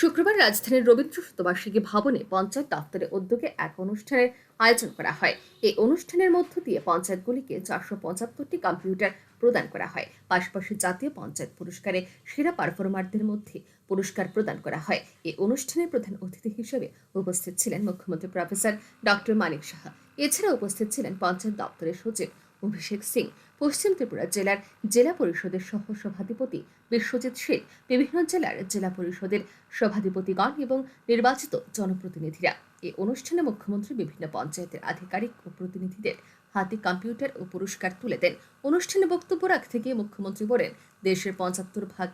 শুক্রবার রাজধানীর রবীন্দ্র শতবার্ষিকী ভবনে পঞ্চায়েত দপ্তরের উদ্যোগে এক অনুষ্ঠানের আয়োজন করা হয়। এই অনুষ্ঠানের মধ্য দিয়ে পঞ্চায়েতগুলিকে চারশো পঁচাত্তরটি কম্পিউটার প্রদান করা হয়। পাশাপাশি জাতীয় পঞ্চায়েত পুরস্কারে সেরা পারফরমারদের মধ্যে পুরস্কার প্রদান করা হয়। এই অনুষ্ঠানে প্রধান অতিথি হিসেবে উপস্থিত ছিলেন মুখ্যমন্ত্রী প্রফেসর ডক্টর মানিক সাহা। এছাড়া উপস্থিত ছিলেন পঞ্চায়েত দপ্তরের সচিব অভিষেক সিং, পশ্চিম ত্রিপুরা জেলার জেলা পরিষদের সহ সভাধিপতি বিশ্বজিৎ শেখ বিভিন্ন জেলার জেলা পরিষদের সভাধিপতিগণ এবং নির্বাচিত জনপ্রতিনিধিরা। এই অনুষ্ঠানে মুখ্যমন্ত্রী বিভিন্ন পঞ্চায়েতের আধিকারিক ও প্রতিনিধিদের হাতে কম্পিউটার ও পুরস্কার তুলে দেন। অনুষ্ঠানে বক্তব্য রাখতে গিয়ে মুখ্যমন্ত্রী বলেন, দেশের পঁচাত্তর ভাগ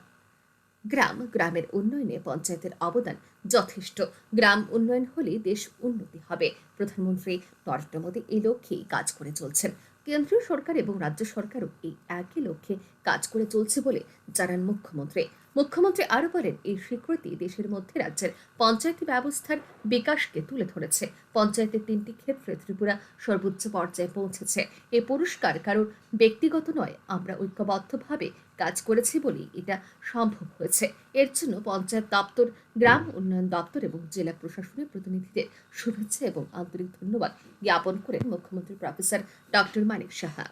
গ্রাম গ্রামের উন্নয়নে পঞ্চায়েতের অবদান যথেষ্ট। গ্রাম উন্নয়ন হলে দেশ উন্নতি হবে। প্রধানমন্ত্রী নরেন্দ্র মোদী এই লক্ষ্যেই কাজ করে চলছেন। কেন্দ্রীয় সরকার এবং রাজ্য সরকারও এই একই লক্ষ্যে কাজ করে চলছে বলে জানান মুখ্যমন্ত্রী। মুখ্যমন্ত্রী আরও বলেন, এই স্বীকৃতি দেশের মধ্যে রাজ্যের পঞ্চায়েতি ব্যবস্থার বিকাশকে তুলে ধরেছে। পঞ্চায়েতের তিনটি ক্ষেত্রে ত্রিপুরা সর্বোচ্চ পর্যায়ে পৌঁছেছে। এ পুরস্কার কারোর ব্যক্তিগত নয়, আমরা ঐক্যবদ্ধভাবে কাজ করেছি বলেই এটা সম্ভব হয়েছে। এর জন্য পঞ্চায়েত দপ্তর, গ্রাম উন্নয়ন দপ্তর এবং জেলা প্রশাসনের প্রতিনিধিদের শুভেচ্ছা এবং আন্তরিক ধন্যবাদ জ্ঞাপন করেন মুখ্যমন্ত্রী প্রফেসর ডক্টর মানিক সাহা।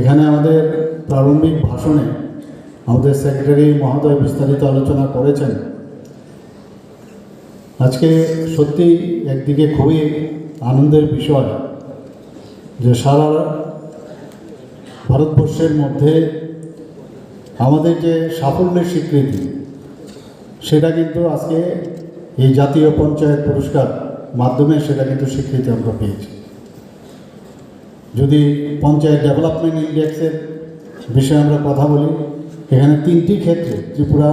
এখানে আমাদের প্রারম্ভিক ভাষণে আমাদের সেক্রেটারি মহোদয় বিস্তারিত আলোচনা করেছেন। আজকে সত্যি একদিকে খুবই আনন্দের বিষয় যে সারা ভারতবর্ষের মধ্যে আমাদের যে সাফল্যের স্বীকৃতি, সেটা কিন্তু আজকে এই জাতীয় পঞ্চায়েত পুরস্কার মাধ্যমে সেটা কিন্তু স্বীকৃতি আমরা পেয়েছি। যদি পঞ্চায়েত ডেভেলপমেন্ট ইন্ডেক্সের বিষয়ে আমরা কথা বলি এখানে তিনটি ক্ষেত্রে ত্রিপুরা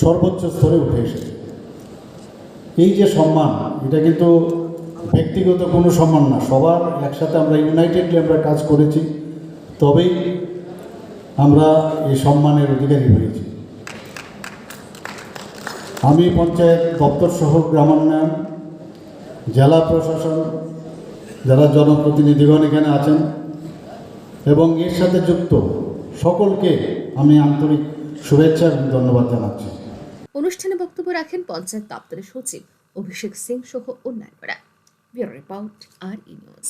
সর্বোচ্চ স্তরে উঠে এসেছে। এই যে সম্মান, এটা কিন্তু ব্যক্তিগত কোনো সম্মান না, সবার একসাথে আমরা ইউনাইটেডলি আমরা কাজ করেছি, তবেই আমরা এই সম্মানের অধিকারী হয়েছি। আমি পঞ্চায়েত দপ্তর সহ গ্রামান্বয়ন, জেলা প্রশাসন, যারা জনপ্রতিনিধিগণ এখানে আছেন, এবং এর সাথে যুক্ত সকলকে আমি আন্তরিক শুভেচ্ছা এবং ধন্যবাদ জানাচ্ছি। অনুষ্ঠানে বক্তব্য রাখেন পঞ্চায়েত দপ্তরের সচিব অভিষেক সিং সহ অন্যান্যরা। রিপোর্ট আর ই নিউজ।